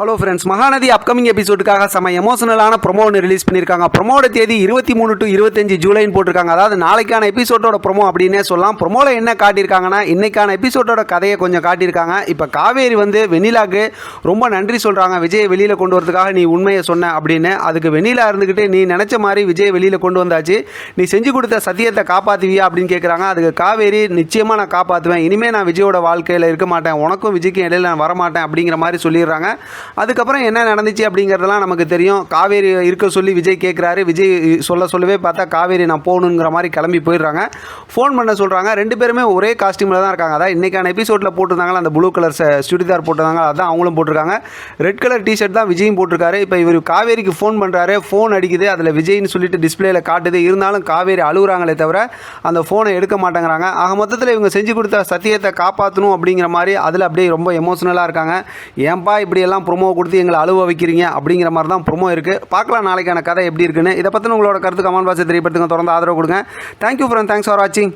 Hello friends Mahanadi upcoming எபிசோடுக்காக செம எமோஷனலான ப்ரொமோ ஒன்று ரிலீஸ் பண்ணியிருக்காங்க ப்ரொமோட தேதி இருபத்தி மூணு டு இருபத்தஞ்சு ஜூலைன்னு போட்டிருக்காங்க. அதாவது நாளைக்கான எபிசோடோட ப்ரொமோ அப்படின்னே சொல்லலாம். ப்ரொமோவில் என்ன காட்டியிருக்காங்கன்னா இன்றைக்கான எபிசோடோட கதையை கொஞ்சம் காட்டியிருக்காங்க. இப்போ காவேரி வந்து வெண்ணிலாக்கு ரொம்ப நன்றி சொல்கிறாங்க விஜயை வெளியில் கொண்டு வரதுக்காக நீ உண்மையை சொன்ன அப்படின்னு. அதுக்கு வெண்ணிலா இருந்துக்கிட்டு நீ நினச்ச மாதிரி விஜயை வெளியில் கொண்டு வந்தாச்சு. நீ செஞ்சு கொடுத்த சத்தியத்தை காப்பாற்றுவியா அப்படின்னு கேட்குறாங்க அதுக்கு காவேரி நிச்சயமாக நான் காப்பாற்றுவேன் இனிமேல் நான் விஜயோட வாழ்க்கையில் இருக்க மாட்டேன். உனக்கும் விஜய்க்கும் இடையில நான் வரமாட்டேன். அப்படிங்கிற மாதிரி சொல்லிடுறாங்க. அதுக்கப்புறம் என்ன நடந்துச்சு அப்படிங்கிறதெல்லாம் நமக்கு தெரியும். காவேரி இருக்க சொல்லி விஜய் கேட்குறாரு விஜய் சொல்ல சொல்லவே பார்த்தா காவேரி நான் போகணுங்கிற மாதிரி கிளம்பி போயிடுறாங்க. ஃபோன் பண்ண சொல்கிறாங்க ரெண்டு பேருமே ஒரே காஸ்டியூமில் தான் இருக்காங்க. அதான் இன்றைக்கான எபிசோடில் போட்டிருந்தாங்களா அந்த ப்ளூ கலர் சுடிதார் போட்டிருந்தாங்க அதான் அவங்களும் போட்டிருக்காங்க. ரெட் கலர் டிஷர்ட் தான் விஜயும் போட்டிருக்காரு. இப்போ இவர் காவேரிக்கு ஃபோன் பண்ணுறாரு ஃபோன் அடிக்குது. அதில் விஜய்னு சொல்லிட்டு டிஸ்பிளேல காட்டுது. இருந்தாலும் காவேரி அழுகுறாங்களே தவிர அந்த ஃபோனை எடுக்க மாட்டேங்கிறாங்க. ஆக மொத்தத்தில் இவங்க செஞ்சு கொடுத்த சத்தியத்தை காப்பாற்றணும் அப்படிங்கிற மாதிரி அதில் அப்படியே ரொம்ப எமோஷனலாக இருக்காங்க. ஏன்பா இப்படியெல்லாம் ப்ரொமோ கொடுத்து எங்களை அழுவ வைக்கிறீங்க அப்படிங்கிற மாதிரி தான் ப்ரொமோ இருக்குது பார்க்கலாம் நாளைக்கான கதை எப்படி இருக்குன்னு. இதை பற்றின உங்களோட கருத்து கமெண்ட் பாக்ஸை தெரியப்படுத்துங்க. தொடர்ந்து ஆதரவு கொடுங்க. தேங்க்யூ ஃப்ரெண்ட் தேங்க்ஸ் ஃபார் வாட்சிங்